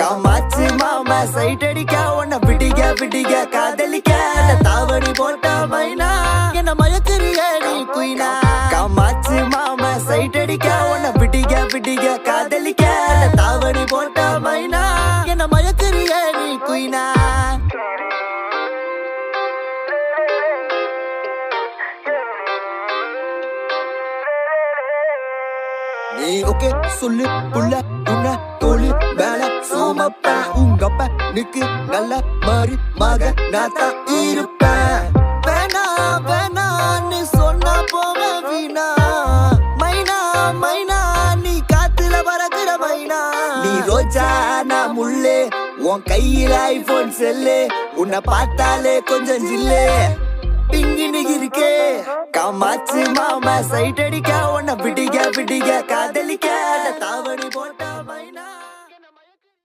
காமாச்சு மாமா சைட் அடிக்க உன்னை பிடிக்க பிடிக்க காதலிக்க. அந்த தாவணி போட்ட மைனா என்ன மயக்குறிய நீ குயினா. காமாச்சு மாமா சைட் அடிக்க உன்னை பிடிக்க பிடிக்க காதலிக்க. அந்த தாவணி போட்ட மைனா என்ன மயக்குறிய நீ குயினா. நீ ஓகே சொல்லு புள்ள உன்ன. சோமப்ப உங்க அப்ப நிக்கு நல்ல மாறி மக நான் தான் இருப்பேன். வேணா வேணா நீ சொன்னா போக வீணா. மைனா மைனா நீ காத்துல பறக்குற மைனா. நீ ரோஜா நான் முள்ளே உன் கையில ஐபோன் செல்லு. உன்னை பார்த்தாலே கொஞ்சம் ஜில்லே. பிங்கினு இருக்கே. காமாச்சு மாமா சைட் அடிக்க உன்னை பிடிக்க பிடிக்க காதலிக்க. அந்த போட்டா மைனா.